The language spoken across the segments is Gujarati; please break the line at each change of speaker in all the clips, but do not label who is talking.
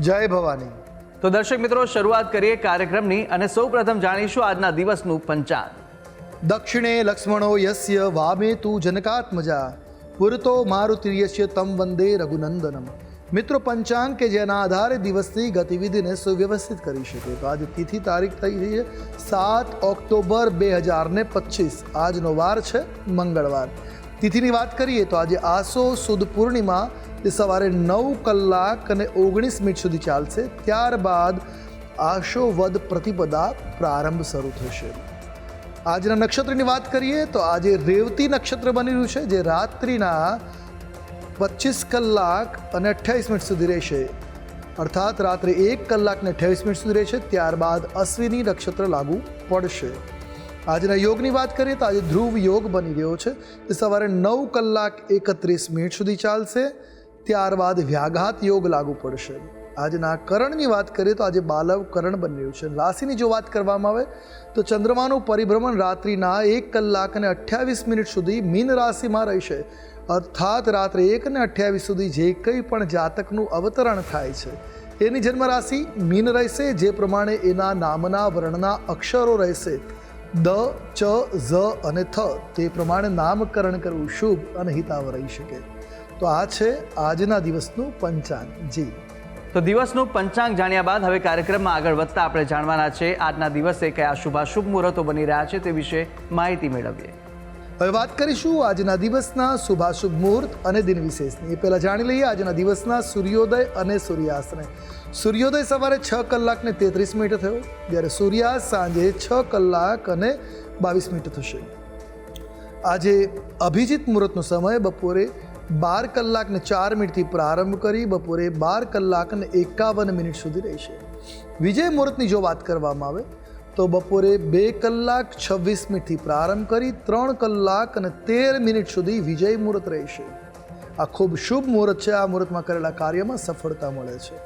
જય ભવાની.
તો દર્શક મિત્રો શરૂઆત કરીએ કાર્યક્રમની અને સૌ પ્રથમ જાણીશું આજના દિવસનું પંચાંગ.
દક્ષિણે લક્ષ્મણો યસ્ય વામે તું જનકાત્મજા. પુરતો મારુતિર્યસ્ય તમ વંદે રઘુનંદનમ. મિત્રો પંચાંગ કે જેના આધારે દિવસની ગતિવિધિને સુવ્યવસ્થિત કરી શકે. તો આજે તિથિ તારીખ થઈ છે સાત ઓક્ટોબર બે હજાર ને પચીસ. આજનો વાર છે મંગળવાર. તિથિની વાત કરીએ તો આજે આસો સુદ પૂર્ણિમા તે સવારે નવ કલાક અને ઓગણીસ મિનિટ સુધી ચાલશે. ત્યારબાદ આશોવધ પ્રતિપદા પ્રારંભ શરૂ થશે. આજના નક્ષત્રની વાત કરીએ તો આજે રેવતી નક્ષત્ર બની રહ્યું છે, જે રાત્રિના પચીસ કલાક અને અઠ્યાવીસ મિનિટ સુધી રહેશે. અર્થાત રાત્રે એક કલાક ને અઠ્યાવીસ મિનિટ સુધી રહેશે, ત્યારબાદ અશ્વિની નક્ષત્ર લાગુ પડશે. આજના યોગની વાત કરીએ તો આજે ધ્રુવ યોગ બની રહ્યો છે. તે સવારે નવ કલાક એકત્રીસ મિનિટ સુધી ચાલશે. ત્યારબાદ વ્યાઘાત યોગ લાગુ પડશે. આજના કરણની વાત કરીએ તો આજે બાલવ કરણ બન્યું છે. રાશિની જો વાત કરવામાં આવે તો ચંદ્રમાનું પરિભ્રમણ રાત્રિના એક કલાક અને અઠ્યાવીસ મિનિટ સુધી મીન રાશિમાં રહેશે. અર્થાત રાત્રે એક અને અઠ્યાવીસ સુધી જે કંઈ પણ જાતકનું અવતરણ થાય છે, એની જન્મ રાશિ મીન રહેશે, જે પ્રમાણે એના નામના વર્ણના અક્ષરો રહેશે. દ, ચ, ઝ અને થ, તે પ્રમાણે નામકરણ કરવું શુભ અને હિતાવ રહી શકે. તો આ છે આજના દિવસનું પંચાંગ. જી.
તો દિવસનું પંચાંગ જાણ્યા બાદ હવે કાર્યક્રમમાં આગળ વધતા આપણે જાણવાના છે આજના દિવસે કયા શુભાશુભ મુહૂર્તો બની રહ્યા છે તે વિશે માહિતી મેળવીએ.
હવે વાત કરીશું આજના દિવસના શુભાશુભ મુહૂર્ત અને દિન વિશેષની. એ પહેલાં જાણી લઈએ આજના દિવસના સૂર્યોદય અને સૂર્યાસ્તને. સૂર્યોદય સવારે છ કલાક ને તેત્રીસ મિનિટ થયો જ્યારે સૂર્યાસ્ત સાંજે છ કલાક અને બાવીસ મિનિટ થશે. આજે અભિજીત મુહૂર્તનો સમય બપોરે બાર કલાકને ચાર મિનિટથી પ્રારંભ કરી બપોરે બાર કલાક ને એકાવન મિનિટ સુધી રહેશે. વિજય મુહૂર્તની જો વાત કરવામાં આવે, તો બપોરે બે કલાક છવ્વીસ મિનિટથી પ્રારંભ કરી ત્રણ કલાક અને તેર મિનિટ સુધી વિજય મુહૂર્ત રહેશે. આ ખૂબ શુભ મુહૂર્ત છે. આ મુહૂર્તમાં કરેલા કાર્યમાં સફળતા મળે છે.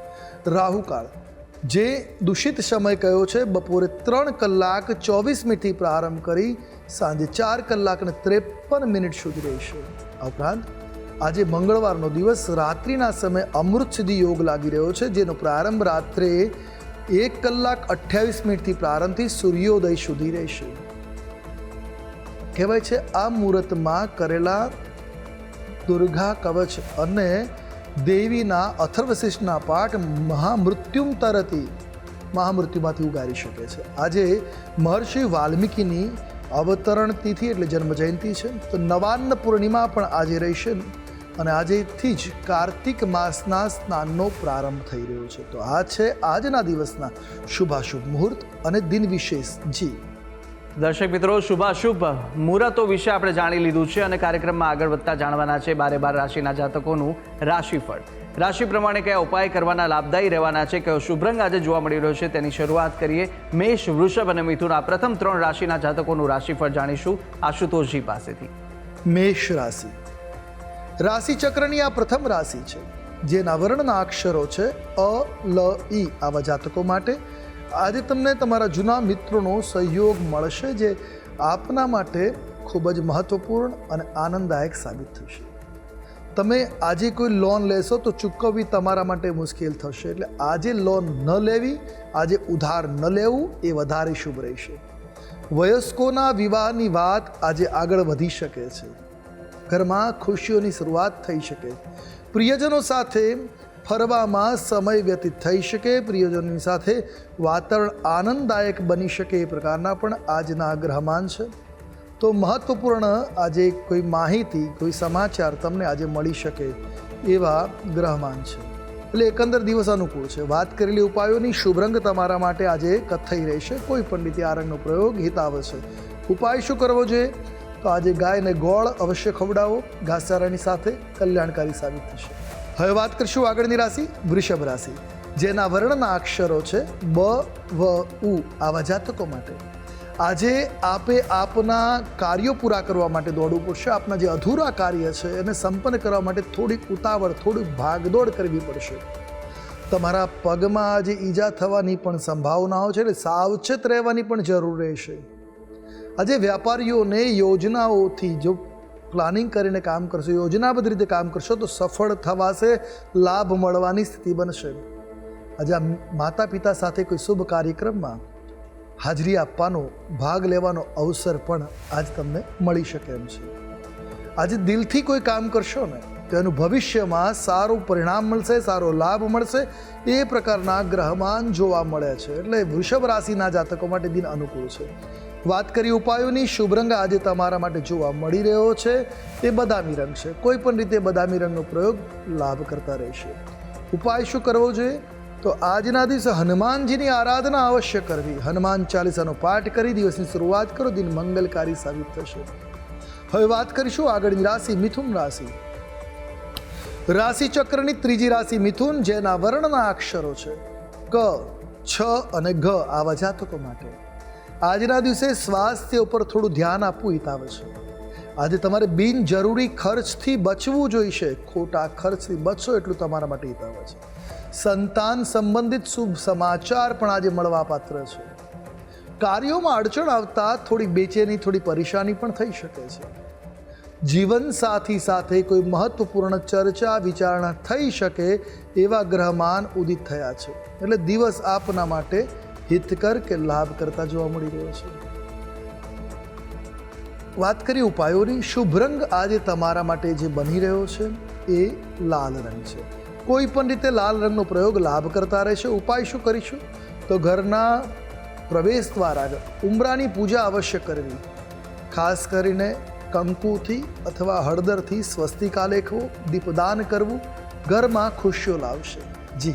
રાહુકાળ જે દૂષિત સમય કયો છે, બપોરે ત્રણ કલાક ચોવીસ મિનિટથી પ્રારંભ કરી સાંજે ચાર કલાક અને ત્રેપન મિનિટ સુધી રહેશે. આ ઉપરાંત આજે મંગળવારનો દિવસ રાત્રિના સમયે અમૃત સિદ્ધિ યોગ લાગી રહ્યો છે, જેનો પ્રારંભ રાત્રે એક કલાક અઠ્યાવીસ મિનિટથી પ્રારંભથી સૂર્યોદય સુધી રહેશે. કહેવાય છે, આ મુહૂર્તમાં કરેલા દુર્ગા કવચ અને દેવીના અથર્વશિષ્ટના પાઠ મહામૃત્યુમ તરતી મહામૃત્યુમાંથી ઉગારી શકે છે. આજે મહર્ષિ વાલ્મીકીની અવતરણ તિથિ એટલે જન્મ જયંતિ છે. તો નવાન્ન પૂર્ણિમા પણ આજે રહેશે. અને આજેથી જ કાર્તિક માસના સ્નાનનો પ્રારંભ થઈ રહ્યો છે. તો આ છે આજના દિવસના શુભાશુભ મુહૂર્ત અને દિન વિશેષ જી.
દર્શક મિત્રો શુભાશુભ મુહૂર્તો વિશે આપણે જાણી લીધું છે અને કાર્યક્રમમાં આગળ વધતા જાણવાના છે બારે બાર રાશિના જાતકોનું રાશિફળ. રાશિ પ્રમાણે કયા ઉપાય કરવાના લાભદાયી રહેવાના છે કયો શુભરંગ આજે જોવા મળી રહ્યો છે તેની શરૂઆત કરીએ મેષ વૃષભ અને મિથુન. આ પ્રથમ ત્રણ રાશિના જાતકોનું રાશિફળ જાણીશું આશુતોષજી પાસેથી.
મેષ રાશિ. રાશિ ચક્રની આ પ્રથમ રાશિ છે, જેના વર્ણના અક્ષરો છે, અ, લ, ઈ. આવા જાતકો માટે આજે તમને તમારા જૂના મિત્રોનો સહયોગ મળશે, જે આપના માટે ખૂબ જ મહત્વપૂર્ણ અને આનંદદાયક સાબિત થશે. તમે આજે કોઈ લોન લેશો તો ચૂકવવી તમારા માટે મુશ્કેલ થશે, એટલે આજે લોન ન લેવી, આજે ઉધાર ન લેવું એ વધારે શુભ રહેશે. વયસ્કોના વિવાહની વાત આજે આગળ વધી શકે છે. ઘરમાં ખુશીઓની શરૂઆત થઈ શકે. પ્રિયજનો સાથે ફરવામાં સમય વ્યતીત થઈ શકે. પ્રિયજનોની સાથે વાતાવરણ આનંદદાયક બની શકે એ પ્રકારના પણ આજના ગ્રહમાન છે. તો મહત્વપૂર્ણ આજે કોઈ માહિતી, કોઈ સમાચાર તમને આજે મળી શકે એવા ગ્રહમાન છે. એટલે એકંદર દિવસ અનુકૂળ છે. વાત કરેલી ઉપાયોની શુભ રંગ તમારા માટે આજે કથ્થઈ રહેશે. કોઈ પણ રીતે આ રંગનો પ્રયોગ હિતાવ છે. ઉપાય શું કરવો જોઈએ? તો આજે ગાયને ગોળ અવશ્ય ખવડાવો. ઘાસચારાની સાથે કલ્યાણકારી સાબિત થશે. હવે વાત કરીશું આગળની રાશિ, વૃષભ રાશિ. જેના વર્ણના અક્ષરો છે બ, વ, ઉ આવા જાતકો માટે. આજે આપે આપના કાર્યો પૂરા કરવા માટે દોડવું પડશે. આપના જે અધૂરા કાર્ય છે એને સંપન્ન કરવા માટે થોડીક ઉતાવળ, થોડીક ભાગદોડ કરવી પડશે. તમારા પગમાં આજે ઈજા થવાની પણ સંભાવનાઓ છે, એટલે સાવચેત રહેવાની પણ જરૂર રહેશે. આજે વ્યાપારીઓને યોજનાઓથી જો પ્લાનિંગ કરીને કામ કરશો યોજનાબદ્ધ રીતે કામ કરશો, તો સફળ થવાશે, લાભ મળવાની સ્થિતિ બનશે. આજે આ માતા પિતા સાથે કોઈ શુભ કાર્યક્રમમાં હાજરી આપવાનો, ભાગ લેવાનો અવસર પણ આજ તમને મળી શકે એમ છે. આજે દિલથી કોઈ કામ કરશો ને, તો એનું ભવિષ્યમાં સારું પરિણામ મળશે, સારો લાભ મળશે, એ પ્રકારના ગ્રહમાન જોવા મળે છે. એટલે વૃષભ રાશિના જાતકો માટે દિન અનુકૂળ છે. વાત કરી ઉપાયોની શુભ રંગ આજે તમારા માટે જોવા મળી રહ્યો છે. એ બદામી રંગ છે. કોઈ પણ રીતે બદામી રંગનો પ્રયોગ લાભ કરતા રહેશે. ઉપાય શું કરવો જોઈએ? તો આજના દિવસે હનુમાનજીની આરાધના અવશ્ય કરવી. હનુમાન ચાલીસાનો પાઠ કરી દિવસની શરૂઆત કરો. દિન મંગલકારી સાબિત થશે. હવે વાત કરીશું આગળની રાશિ, મિથુન રાશિ. રાશિ ચક્રની ત્રીજી રાશિ મિથુન, જેના વર્ણના અક્ષરો છે. ક, છ અને ઘ, આવા જાતકો માટે. આજના દિવસે સ્વાસ્થ્ય ઉપર થોડું ધ્યાન આપવું હિતાવે છે. આજે તમારે બિનજરૂરી ખર્ચથી બચવું જોઈશે. ખોટા ખર્ચથી બચશો એટલું તમારા માટે હિતાવે છે. સંતાન સંબંધિત શુભ સમાચાર પણ આજે મળવા પાત્ર છે. કાર્યોમાં અડચણ આવતા થોડી બેચેની, થોડી પરેશાની પણ થઈ શકે છે. જીવન સાથી સાથે કોઈ મહત્વપૂર્ણ ચર્ચા, વિચારણા થઈ શકે એવા ગ્રહમાન ઉદિત થયા છે. એટલે દિવસ આપના માટે હિતકર કે લાભ કરતા જોવા મળી રહ્યો છે. વાત કરી ઉપાયોની, શુભ રંગ આજે તમારા માટે જે બની રહ્યો છે, એ લાલ રંગ છે. કોઈ પણ રીતે લાલ રંગનો પ્રયોગ લાભ કરતા રહેશે. ઉપાય શું કરીશું? તો ઘરના પ્રવેશ દ્વાર આગળ ઉમરાની પૂજા અવશ્ય કરવી. ખાસ કરીને કંકુથી અથવા હળદરથી સ્વસ્તિકા લેખવો, દીપદાન કરવું, ઘરમાં ખુશીઓ લાવશે. જી.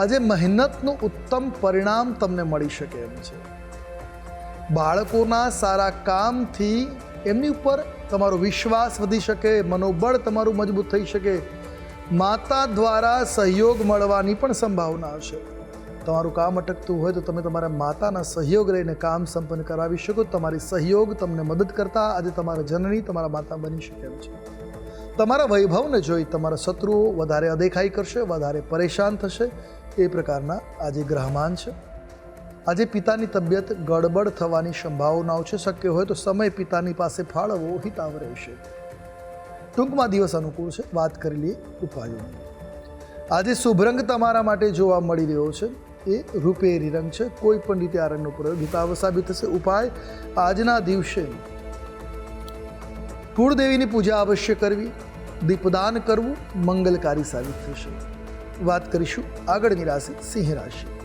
આજે મહેનતનું ઉત્તમ પરિણામ તમને મળી શકે એમ છે. બાળકોના સારા કામથી એમની ઉપર તમારો વિશ્વાસ વધી શકે, મનોબળ તમારું મજબૂત થઈ શકે. માતા દ્વારા સહયોગ મળવાની પણ સંભાવના હશે. તમારું કામ અટકતું હોય તો તમે તમારા માતાના સહયોગ રહીને કામ સંપન્ન કરાવી શકો. તમારી સહયોગ તમને મદદ કરતા આજે તમારા જનની તમારા માતા બની શકે એમ છે. તમારા વૈભવને જોઈ તમારા શત્રુઓ વધારે અદેખાઈ કરશે, વધારે પરેશાન થશે. એ પ્રકારના આજે ગ્રહમાન છે. આજે પિતાની તબિયત ગડબડ થવાની સંભાવનાઓ છે, શક્ય હોય તો સમય પિતાની પાસે ફાળવવો હિતાવ રહેશે. ટૂંકમાં દિવસ અનુકૂળ છે, વાત કરી લઈએ ઉપાયોની. આજે શુભ રંગ તમારા માટે જોવા મળી રહ્યો છે. એ રૂપેરી રંગ છે, કોઈ પણ રીતે આ રંગનો પ્રયોગ હિતાવ સાબિત થશે. ઉપાય, આજના દિવસે કુળદેવીની પૂજા અવશ્ય કરવી, દીપદાન કરવું, મંગલકારી સાબિત થશે. વાત કરીશું આગળની રાશિ સિંહ રાશિ.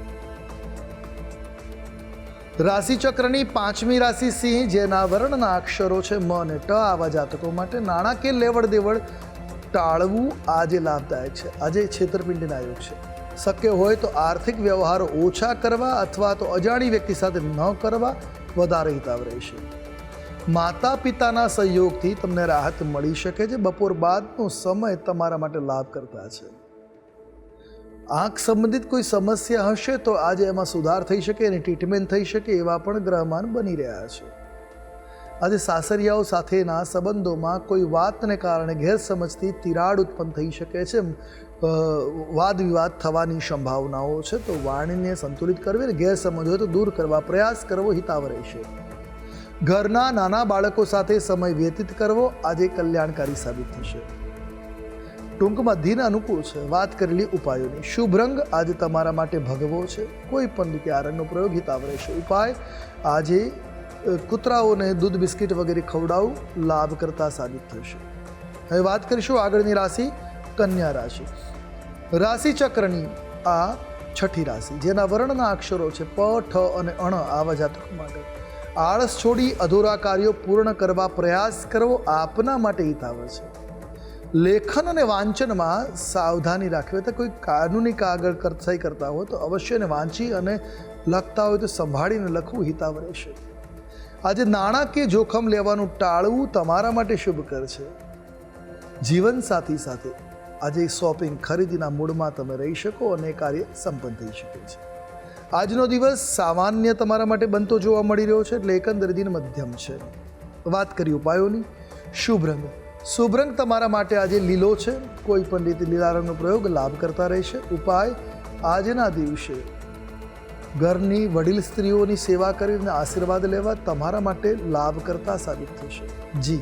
રાશિ ચક્રની પાંચમી રાશિ સિંહ, જેના વર્ણના અક્ષરો છે મ અને ટ, આવા જાતકો માટે નાણાકીય લેવડ દેવડ ટાળવું આજે લાભદાયક છે. આજે છેતરપિંડીના યોગ છે. શક્ય હોય તો આર્થિક વ્યવહારો ઓછા કરવા અથવા તો અજાણી વ્યક્તિ સાથે ન કરવા વધારે હિતાવ રહેશે. માતા પિતાના સહયોગથી તમને રાહત મળી શકે છે. બપોર બાદનો સમય તમારા માટે લાભ કરતા છે. આંખ સંબંધિત કોઈ સમસ્યા હશે તો આજે એમાં સુધાર થઈ શકે અને ટ્રીટમેન્ટ થઈ શકે એવા પણ ગ્રહમાન બની રહ્યા છે. આજે સાસરિયાઓ સાથેના સંબંધોમાં કોઈ વાતને કારણે ગેરસમજથી તિરાડ ઉત્પન્ન થઈ શકે છે. વાદ વિવાદ થવાની સંભાવનાઓ છે તો વાણીને સંતુલિત કરવી અને ગેરસમજ હોય તો દૂર કરવા પ્રયાસ કરવો હિતાવ રહેશે. ઘરના નાના બાળકો સાથે સમય વ્યતીત કરવો આજે કલ્યાણકારી સાબિત થશે. ટૂંકમાં દિન અનુકૂળ છે. વાત કરેલી ઉપાયોની. શુભ રંગ આજે તમારા માટે ભગવો છે. કોઈ પણ રીતે આ રંગનો પ્રયોગ હિતાવ રહેશે ઉપાય, આજે કૂતરાઓને દૂધ, બિસ્કિટ વગેરે ખવડાવવું લાભ કરતા સાબિત થશે. હવે વાત કરીશું આગળની રાશિ, કન્યા રાશિ. રાશિ ચક્રની આ છઠ્ઠી રાશિ, જેના વર્ણના અક્ષરો છે પ, ઠ અને અણ આવા જાતક માટે. આળસ છોડી અધૂરા કાર્યો પૂર્ણ કરવા પ્રયાસ કરવો આપના માટે હિતાવ છે. લેખન અને વાંચનમાં સાવધાની રાખવી. તો કોઈ કાનૂની કાગળ કર- સહી કરતા હોય તો અવશ્ય એને વાંચી અને લખતા હોય તો સંભાળીને લખવું હિતાવ રહેશે. આજે નાણાકીય જોખમ લેવાનું ટાળવું તમારા માટે શુભકર છે. જીવનસાથી સાથે આજે શોપિંગ ખરીદીના મૂડમાં તમે રહી શકો અને કાર્ય સંપન્ન થઈ શકે છે. આજનો દિવસ સામાન્ય તમારા માટે બનતો જોવા મળી રહ્યો છે. એટલે એકંદર દિન મધ્યમ છે. વાત કરી ઉપાયોની. શુભ રંગ. શુભ રંગ તમારા માટે આજે લીલો છે. કોઈ પણ રીતે લીલા રંગનો પ્રયોગ લાભ કરતા રહેશે. ઉપાય આજના દિવસે. ઘરની વડીલ સ્ત્રીઓની સેવા કરીને આશીર્વાદ લેવા તમારા માટે લાભ કરતા સાબિત થશે. જી.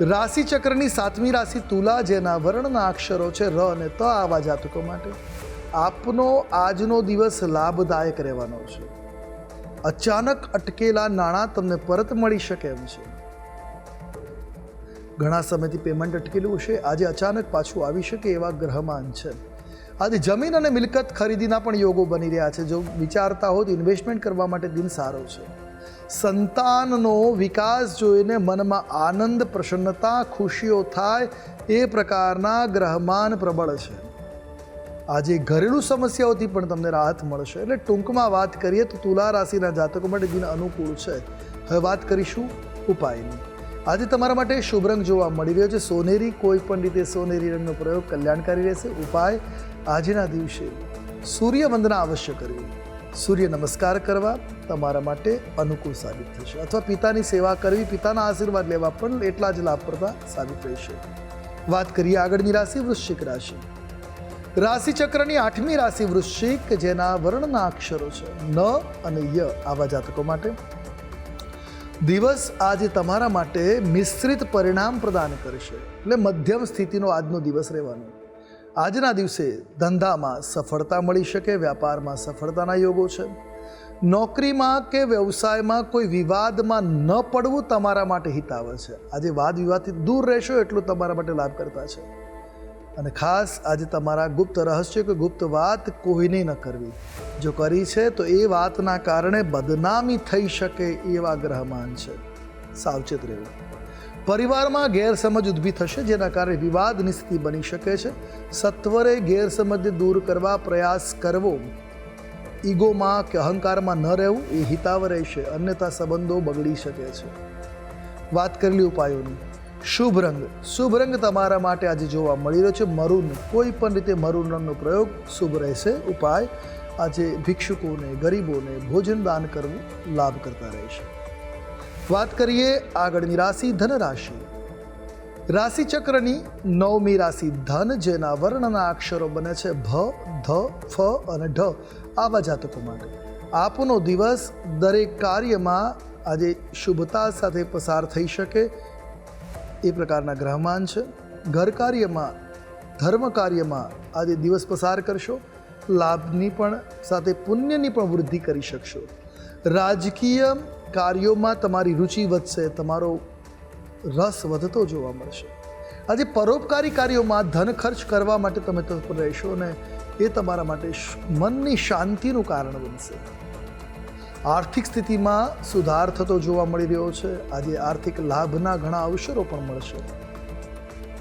રાશિ ચક્રની સાતમી રાશિ તુલા, જેના વર્ણના અક્ષરો છે ર અને ત આવા જાતકો માટે. આપનો આજનો દિવસ લાભદાયક રહેવાનો છે. અચાનક અટકેલા નાણાં તમને પરત મળી શકે એમ છે. ઘણા સમયથી પેમેન્ટ અટકેલું છે આજે અચાનક પાછું આવી શકે એવા ગ્રહમાન છે. આજે જમીન અને મિલકત ખરીદીના પણ યોગો બની રહ્યા છે. જો વિચારતા હો તો ઇન્વેસ્ટમેન્ટ કરવા માટે દિન સારો છે. સંતાનનો વિકાસ જોઈને મનમાં આનંદ, પ્રસન્નતા, ખુશીઓ થાય એ પ્રકારના ગ્રહમાન પ્રબળ છે. આજે ઘરેલું સમસ્યાઓથી પણ તમને રાહત મળશે. એટલે ટૂંકમાં વાત કરીએ તો તુલા રાશિના જાતકો માટે દિન અનુકૂળ છે. હવે વાત કરીશું ઉપાયની. આજે તમારા માટે શુભ રંગ જોવા મળી રહ્યો છે. સોનેરી, કોઈ પણ રીતે સોનેરી રંગનો પ્રયોગ કલ્યાણકારી રહેશે. ઉપાય આજના દિવસે સૂર્ય વંદના અવશ્ય કરવી. સૂર્ય નમસ્કાર કરવા તમારા માટે અનુકૂળ સાબિત થશે. અથવા પિતાની સેવા કરવી, પિતાના આશીર્વાદ લેવા પણ એટલા જ લાભપ્રદા સાબિત રહેશે. વાત કરીએ આગળની રાશિ વૃશ્ચિક રાશિ. રાશિ ચક્રની આઠમી રાશિ વૃશ્ચિક, જેના વર્ણના અક્ષરો છે ન અને ય આવા જાતકો માટે. દિવસ આજે તમારા માટે મિશ્રિત પરિણામ પ્રદાન કરશે. એટલે મધ્યમ સ્થિતિનો આજનો દિવસ રહેવાનો. આજના દિવસે ધંધામાં સફળતા મળી શકે, વ્યાપારમાં સફળતાના યોગો છે. નોકરીમાં કે વ્યવસાયમાં કોઈ વિવાદમાં ન પડવું તમારા માટે હિતાવ છે. આજે વાદ વિવાદથી દૂર રહેશો એટલું તમારા માટે લાભ કરતા છે. અને ખાસ આજે તમારા ગુપ્ત રહસ્ય કે ગુપ્ત વાત કોઈને ન કરવી. જો કરી છે તો એ વાતના કારણે બદનામી થઈ શકે એવા ગ્રહમાન છે. સાવચેત રહેવું. પરિવારમાં ગેરસમજ ઊભી થશે, જેના કારણે વિવાદની સ્થિતિ બની શકે છે. સત્વરે ગેરસમજને દૂર કરવા પ્રયાસ કરવો. ઈગોમાં કે અહંકારમાં ન રહેવું, એ હિતાવ રહેશે, અન્યથા સંબંધો બગડી શકે છે. વાત કરેલી ઉપાયોની. શુભ રંગ. શુભ રંગ તમારા માટે આજે જોવા મળી રહ્યો છે. મરૂન. કોઈ પણ રીતે મરૂન રંગનો પ્રયોગ શુભ રહેશે. ઉપાય. આજે ભિક્ષુકોને, ગરીબોને ભોજન દાન કરવું લાભ કરતા રહેશે. વાત કરીએ આગળની રાશિ ધનરાશિ. રાશિચક્રની નવમી રાશિ ધન, જેના વર્ણના અક્ષરો બને છે ભ, ધ, ફ અને ઢ આવા જાતકો માટે. આપનો દિવસ દરેક કાર્યમાં આજે શુભતા સાથે પસાર થઈ શકે. એ પ્રકારના ગ્રહમાન છે. ઘર કાર્યમાં ધર્મ કાર્યમાં આજે દિવસ પસાર કરશો. લાભની પણ સાથે પુણ્યની પણ વૃદ્ધિ કરી શકશો. રાજકીય કાર્યોમાં તમારી રુચિ વધશે, તમારો રસ વધતો જોવા મળશે. આજે પરોપકારી કાર્યોમાં ધન ખર્ચ કરવા માટે તમે તત્પર રહેશો ને એ તમારા માટે મનની શાંતિનું કારણ બનશે. આર્થિક સ્થિતિમાં સુધાર થતો જોવા મળી રહ્યો છે. આજે આર્થિક લાભના ઘણા અવસરો પણ મળશે.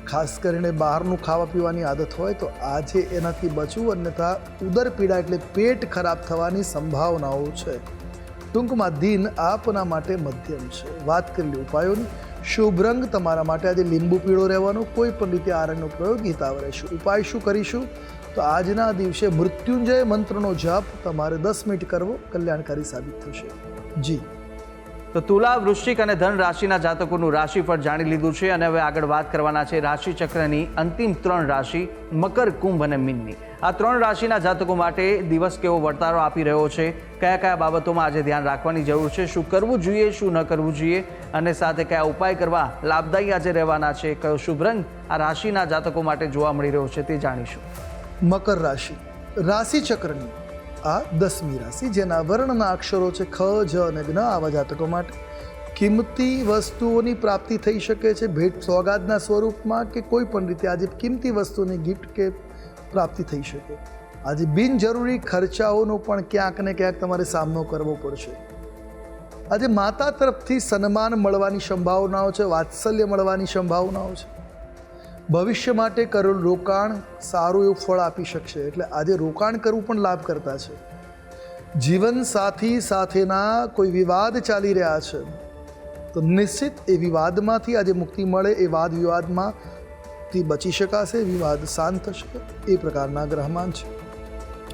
ખાસ કરીને બહારનું ખાવા પીવાની આદત હોય તો આજે એનાથી બચવું અન્યથા ઉદર પીડા એટલે પેટ ખરાબ થવાની સંભાવનાઓ છે. ટૂંકમાં દિન આપના માટે મધ્યમ છે. વાત કરેલી ઉપાયોની. શુભ રંગ તમારા માટે આજે લીંબુ પીળો રહેવાનો, કોઈ પણ રીતે આ રંગનો પ્રયોગ હિતાવ રહેશે. ઉપાય શું કરીશું? તો આજના દિવસે મૃત્યુંજય મંત્રનો જાપ તમારે દસ મિનિટ કરવો, કલ્યાણકારી સાબિત થશે. જી.
તો તુલા, વૃશ્ચિક અને ધન રાશિના જાતકોનું રાશિ રાશિફળ જાણી લીધું છે અને હવે આગળ વાત કરવાના છે રાશિ ચક્રની અંતિમ ત્રણ રાશિ, મકર, કુંભ અને મીનની. આ ત્રણ રાશિના જાતકો માટે દિવસ કેવો વર્તારો આપી રહ્યો છે? કયા કયા બાબતોમાં આજે ધ્યાન રાખવાની જરૂર છે? શું કરવું જોઈએ, શું ન કરવું જોઈએ? અને સાથે કયા ઉપાય કરવા લાભદાયી આજે રહેવાના છે? કયો શુભ રંગ આ રાશિના જાતકો માટે જોવા મળી રહ્યો છે તે જાણીશું.
મકર રાશિ. રાશિ ચક્રની આ દસમી રાશિ, જેના વર્ણના અક્ષરો છે ખ, જ અને જ્ઞ આવા જાતકો માટે. કિંમતી વસ્તુઓની પ્રાપ્તિ થઈ શકે છે, ભેટ સોગાદના સ્વરૂપમાં કે કોઈ પણ રીતે આજે કિંમતી વસ્તુની ગિફ્ટ કે પ્રાપ્તિ થઈ શકે. આજે બિનજરૂરી ખર્ચાઓનો પણ ક્યાંક ને ક્યાંક તમારે સામનો કરવો પડશે. આજે માતા તરફથી સન્માન મળવાની સંભાવનાઓ છે, વાત્સલ્ય મળવાની સંભાવનાઓ છે. ભવિષ્ય માટે કરેલું રોકાણ સારું એવું ફળ આપી શકશે. એટલે આજે રોકાણ કરવું પણ લાભ કરતા છે. જીવન સાથી સાથેના કોઈ વિવાદ ચાલી રહ્યા છે, તો નિશ્ચિત એ વિવાદમાંથી આજે મુક્તિ મળે એ વાદ વિવાદમાં થી બચી શકાશે, વિવાદ શાંત થશે, એ પ્રકારના ગ્રહમાન છે.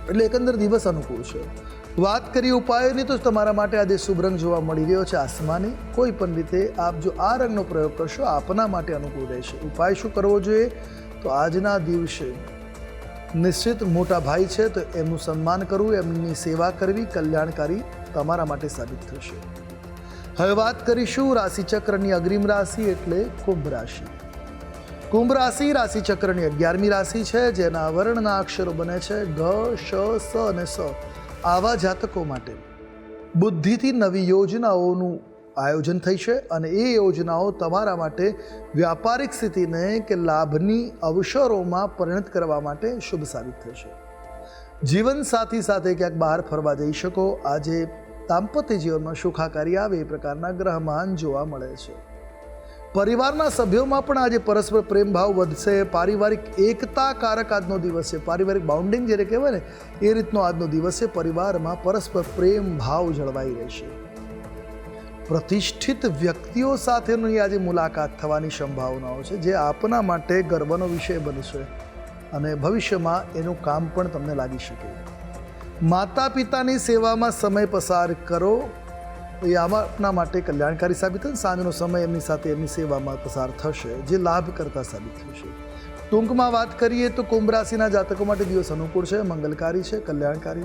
એટલે એકંદર દિવસ અનુકૂળ છે. વાત કરી ઉપાયોની, તો તમારા માટે આજે શુભ રંગ જોવા મળી રહ્યો છે આસમાની. કોઈ પણ રીતે આપ જો આ રંગનો પ્રયોગ કરશો, આપના માટે અનુકૂળ રહેશે. ઉપાય શું કરવો જોઈએ? તો આજના દિવસે નિશ્ચિત મોટા ભાઈ છે, તો એમનું સન્માન કરવું, એમની સેવા કરવી, કલ્યાણકારી તમારા માટે સાબિત થશે. હવે વાત કરીશું રાશિચક્રની અગ્રિમ રાશિ એટલે કુંભ રાશિ. કુંભ રાશિ, રાશિચક્રની અગિયારમી રાશિ છે, જેના વર્ણના અક્ષરો બને છે ગ, શ, સ અને સ. આવા જાતકો માટે બુદ્ધિથી નવી યોજનાઓનું આયોજન થઈ છે અને એ યોજનાઓ તમારા માટે વ્યાપારિક સ્થિતિને કે લાભની અવસરોમાં પરિણત કરવા માટે શુભ સાબિત થશે. જીવન સાથી સાથે ક્યાંક બહાર ફરવા જઈ શકો. આજે દાંપત્ય જીવનમાં સુખાકારી આવે એ પ્રકારના ગ્રહમાન જોવા મળે છે. પરિવારના સભ્યોમાં પણ આજે પરસ્પર પ્રેમ ભાવ વધશે. પારિવારિક એકતા કારક આજનો દિવસ છે. પારિવારિક બાઉન્ડિંગ જ્યારે કહેવાય ને, એ રીતનો આજનો દિવસ છે. પરિવારમાં પરસ્પર પ્રેમ ભાવ જળવાઈ રહેશે. પ્રતિષ્ઠિત વ્યક્તિઓ સાથેની આજે મુલાકાત થવાની સંભાવનાઓ છે, જે આપના માટે ગર્વનો વિષય બનશે અને ભવિષ્યમાં એનું કામ પણ તમને લાગી શકે. માતા પિતાની સેવામાં સમય પસાર કરો. એ આપના માટે કલ્યાણકારી સાબિત થશે. સાંજનો સમય એમની સાથે એમની સેવામાં પસાર થશે, જે લાભ કરતા સાબિત થશે ટૂંકમાં વાત કરીએ તો કુંભ રાશિના જાતકો માટે દિવસ અનુકૂળ છે, મંગલકારી છે, કલ્યાણકારી.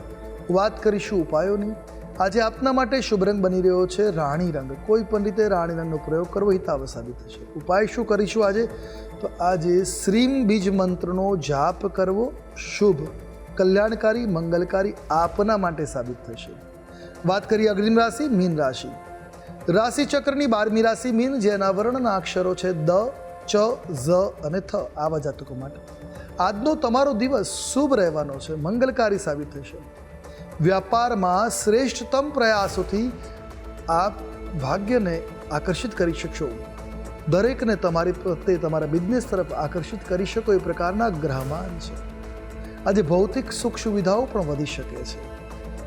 વાત કરીશું ઉપાયોની. આજે આપના માટે શુભ રંગ બની રહ્યો છે, રાણી રંગ. કોઈ પણ રીતે રાણી રંગનો પ્રયોગ કરવો હિતાવ સાબિત થશે. ઉપાય શું કરીશું આજે? તો આજે શ્રીમ બીજ મંત્રનો જાપ કરવો શુભ. કલ્યાણકારી, મંગલકારી આપના માટે સાબિત થશે. વાત કરીએ અગ્રિમ રાશિ, મીન રાશિ. રાશિ ચક્રની બારમી રાશિ, મીન, જેના વર્ણના અક્ષરો છે દ, ચ, ઝ અને થ, આવા જાતકો માટે. આજનો તમારો દિવસ શુભ રહેવાનો છે, મંગલકારી સાબિત થશે. વ્યાપારમાં શ્રેષ્ઠતમ પ્રયાસોથી આપ ભાગ્યને આકર્ષિત કરી શકશો. દરેકને તમારી પ્રત્યે તમારા બિઝનેસ તરફ આકર્ષિત કરી શકો એ પ્રકારના ગ્રહમાન છે. આજે ભૌતિક સુખ સુવિધાઓ પણ વધી શકે છે.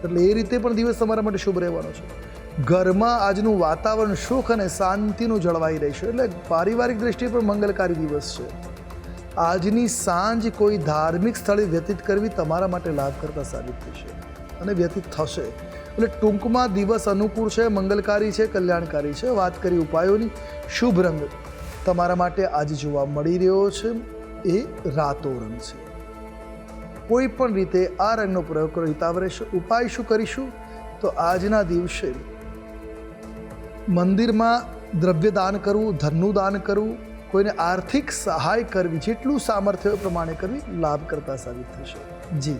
એટલે એ રીતે પણ દિવસ તમારા માટે શુભ રહેવાનો છે. ઘરમાં આજનું વાતાવરણ સુખ અને શાંતિનું જળવાઈ રહેશે. એટલે પારિવારિક દ્રષ્ટિએ પણ મંગલકારી દિવસ છે. આજની સાંજ કોઈ ધાર્મિક સ્થળે વ્યતીત કરવી તમારા માટે લાભકર્તા સાબિત થશે અને વ્યતીત થશે. એટલે ટૂંકમાં દિવસ અનુકૂળ છે, મંગલકારી છે, કલ્યાણકારી છે. વાત કરી ઉપાયોની. શુભ રંગ તમારા માટે આજે જોવા મળી રહ્યો છે. એ રાતો રંગ છે. કોઈ પણ રીતે આ રંગનો પ્રયોગ કરો હિતાવ ઉપાય શું કરીશું? તો આજના દિવસે મંદિરમાં દ્રવ્ય દાન કરવું, ધનનું દાન કરવું, કોઈને આર્થિક સહાય કરવી, જેટલું સામર્થ્ય પ્રમાણે કરવી લાભ કરતા સાબિત થશે. જી.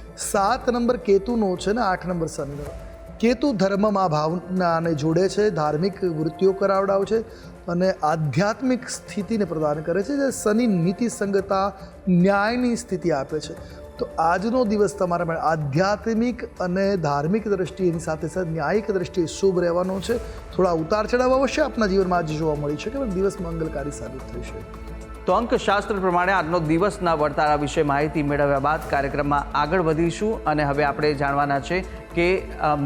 સાત નંબર કેતુનો છે ને આઠ નંબર શનિનો કેતુ ધર્મમાં ભાવનાને જોડે છે, ધાર્મિક વૃત્તિઓ કરાવડાવે છે અને આધ્યાત્મિક સ્થિતિને પ્રદાન કરે છે, જે શનિ નીતિ સંગતા ન્યાયની સ્થિતિ આપે છે. તો આજનો દિવસ તમારા માટે આધ્યાત્મિક અને ધાર્મિક દ્રષ્ટિએ એની સાથે સાથે ન્યાયિક દ્રષ્ટિએ શુભ રહેવાનો છે. થોડા ઉતાર ચઢાવ અવશ્ય આપના જીવનમાં આજે જોવા મળી શકે, પણ દિવસ મંગલકારી સાબિત થશે
તો અંકશાસ્ત્ર પ્રમાણે આજનો દિવસના વર્તારા વિશે માહિતી મેળવ્યા બાદ કાર્યક્રમમાં આગળ વધીશું અને હવે આપણે જાણવાના છે કે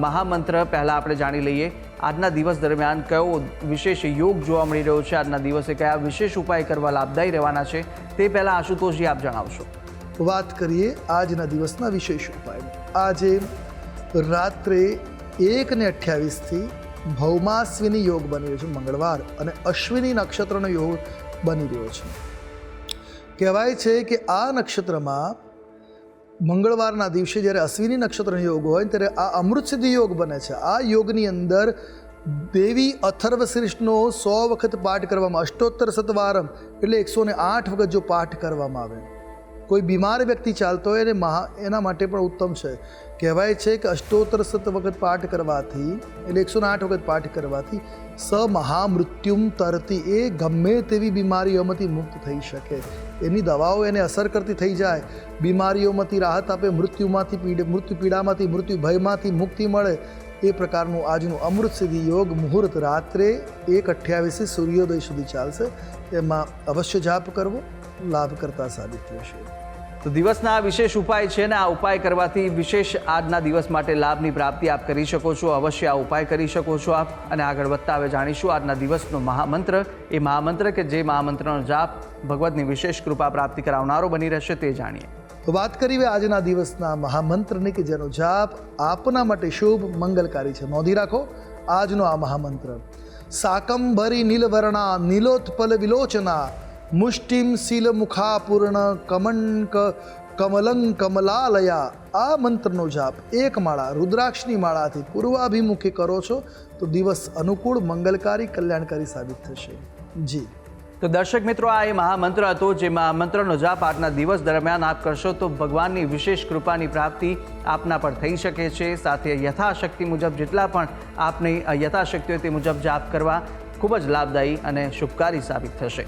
મહામંત્ર પહેલાં આપણે જાણી લઈએ. આજના દિવસ દરમિયાન કયો વિશેષ યોગ જોવા મળી રહ્યો છે? આજના દિવસે કયા વિશેષ ઉપાય કરવા લાભદાયી રહેવાના છે? તે પહેલાં આશુતોષજી આપ જણાવશો.
વાત કરીએ આજના દિવસના વિશેષ ઉપાય. આજે રાત્રે એક ને અઠ્યાવીસથી ભૌમાશ્વિની યોગ બની રહ્યો છે મંગળવાર અને અશ્વિની નક્ષત્રનો યોગ બની રહ્યો છે. કહેવાય છે કે આ નક્ષત્રમાં મંગળવારના દિવસે જ્યારે અશ્વિની નક્ષત્રનો યોગ હોય ત્યારે આ અમૃત સિદ્ધિ યોગ બને છે. આ યોગની અંદર દેવી અથર્વ શ્રેષ્ઠનો સો વખત પાઠ કરવામાં, અષ્ટોત્તર સતવારમ એટલે એકસો ને આઠ વખત જો પાઠ કરવામાં આવે. કોઈ બીમાર વ્યક્તિ ચાલતો હોય એને મહા એના માટે પણ ઉત્તમ છે. કહેવાય છે કે અષ્ટોત્તર સત વખત પાઠ કરવાથી, એટલે એકસો આઠ વખત પાઠ કરવાથી સ મહામૃત્યુમ તરતી એ ગમે તેવી બીમારીઓમાંથી મુક્ત થઈ શકે. એની દવાઓ એને અસર કરતી થઈ જાય. બીમારીઓમાંથી રાહત આપે, મૃત્યુમાંથી પીડ, મૃત્યુ પીડામાંથી, મૃત્યુ ભયમાંથી મુક્તિ મળે. એ પ્રકારનું આજનું અમૃત સિદ્ધિ યોગ મુહૂર્ત રાત્રે એક અઠ્યાવીસથી સૂર્યોદય સુધી ચાલશે. એમાં અવશ્ય જાપ કરવો. લાભ કરતા સાબિત થશે
તો દિવસના આ વિશેષ ઉપાય છે ને આ ઉપાય કરવાથી વિશેષ આજના દિવસ માટે લાભની પ્રાપ્તિ આપ કરી શકો છો. અવશ્ય આ ઉપાય કરી શકો છો આપ અને આગળ વધતા હવે જાણીશું આજના દિવસનો મહામંત્ર. એ મહામંત્ર કે જે મહામંત્રનો જાપ ભગવતની વિશેષ કૃપા પ્રાપ્તિ કરાવનારો બની રહેશે તે જાણીએ.
તો વાત કરીએ આજના દિવસના મહામંત્રની કે જેનો જાપ આપના માટે શુભ મંગલકારી છે. નોંધી રાખો આજનો આ મહામંત્ર. સાકંભરી નીલવર્ણા નીલોત્પલ વિલોચના મુષ્ટિમ શીલ મુખાપૂર્ણ કમંક કમલં કમલાલયા આ મંત્રનો જાપ એક માળા રુદ્રાક્ષની માળાથી પૂર્વાભિમુખી કરો છો તો દિવસ અનુકૂળ મંગલકારી કલ્યાણકારી સાબિત થશે। જી।
તો દર્શક મિત્રો, આ એ મહામંત્ર હતો જે મહામંત્રનો જાપ આજના દિવસ દરમિયાન આપ કરશો તો ભગવાનની વિશેષ કૃપાની પ્રાપ્તિ આપના પર થઈ શકે છે. સાથે યથાશક્તિ મુજબ જેટલા પણ આપની યથાશક્તિ હોય તે મુજબ જાપ કરવા ખૂબ જ લાભદાયી અને શુભકારી સાબિત થશે.